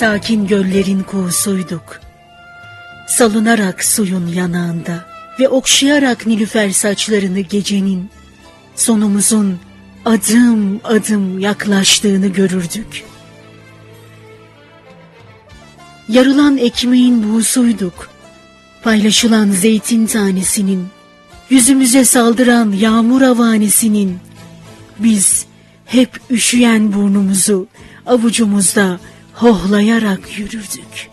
Sakin göllerin kuğusuyduk. Salınarak suyun yanağında ve okşayarak nilüfer saçlarını gecenin, sonumuzun adım adım yaklaştığını görürdük. Yarılan ekmeğin buğusuyduk. Paylaşılan zeytin tanesinin, yüzümüze saldıran yağmur avanesinin, biz hep üşüyen burnumuzu avucumuzda hohlayarak yürürdük.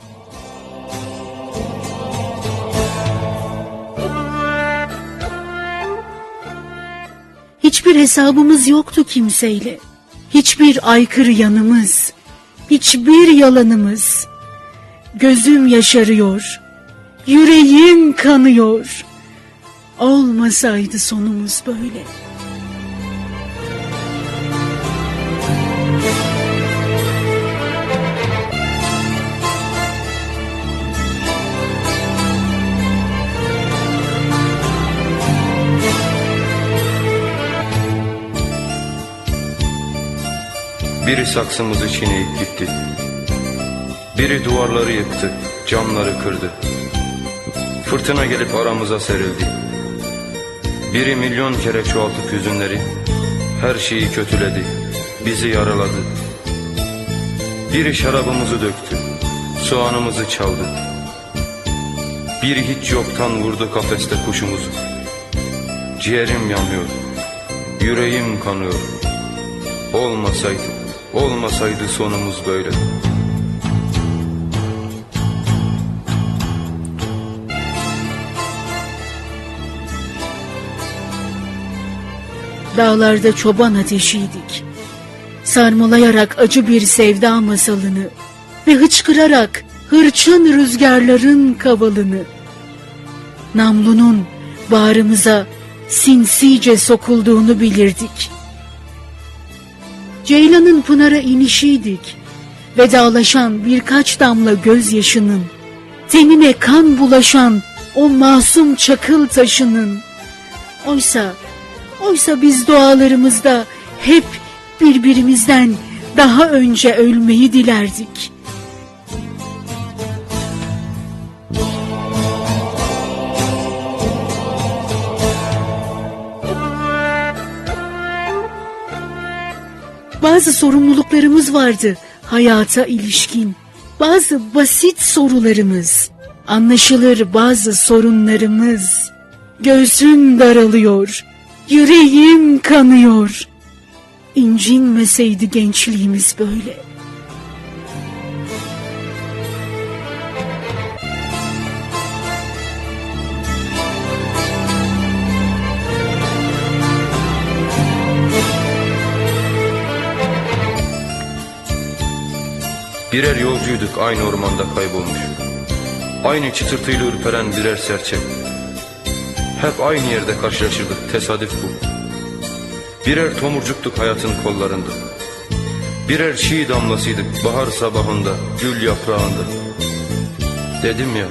Hiçbir hesabımız yoktu kimseyle. Hiçbir aykırı yanımız, hiçbir yalanımız. Gözüm yaşarıyor, yüreğim kanıyor. Olmasaydı sonumuz böyle. Biri saksımızı çiğneyip gitti. Biri duvarları yıktı, camları kırdı. Fırtına gelip aramıza serildi. Biri milyon kere çoğaltıp hüzünleri, her şeyi kötüledi, bizi yaraladı. Biri şarabımızı döktü, soğanımızı çaldı. Biri hiç yoktan vurdu kafeste kuşumuzu. Ciğerim yanıyor, yüreğim kanıyor. Olmasaydı, olmasaydı sonumuz böyle. Dağlarda çoban ateşiydik. Sarmalayarak acı bir sevda masalını ve hıçkırarak hırçın rüzgarların kavalını. Namlunun bağrımıza sinsice sokulduğunu bilirdik. Ceylanın pınara inişiydik. Vedalaşan birkaç damla gözyaşının, tenine kan bulaşan o masum çakıl taşının. Oysa, oysa biz dualarımızda hep birbirimizden daha önce ölmeyi dilerdik. Bazı sorumluluklarımız vardı hayata ilişkin. Bazı basit sorularımız, anlaşılır bazı sorunlarımız. Göğsüm daralıyor, yüreğim kanıyor. İncinmeseydi gençliğimiz böyle. Birer yolcuyduk aynı ormanda kaybolmuş. Aynı çıtırtıyla ürperen birer serçe. Hep aynı yerde karşılaşırdık tesadüf bu. Birer tomurcuktuk hayatın kollarında. Birer çiğ damlasıydık bahar sabahında, gül yaprağında. Dedim ya,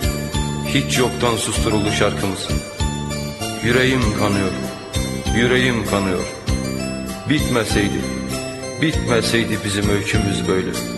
hiç yoktan susturuldu şarkımız. Yüreğim kanıyor, yüreğim kanıyor. Bitmeseydi, bitmeseydi bizim öykümüz böyle.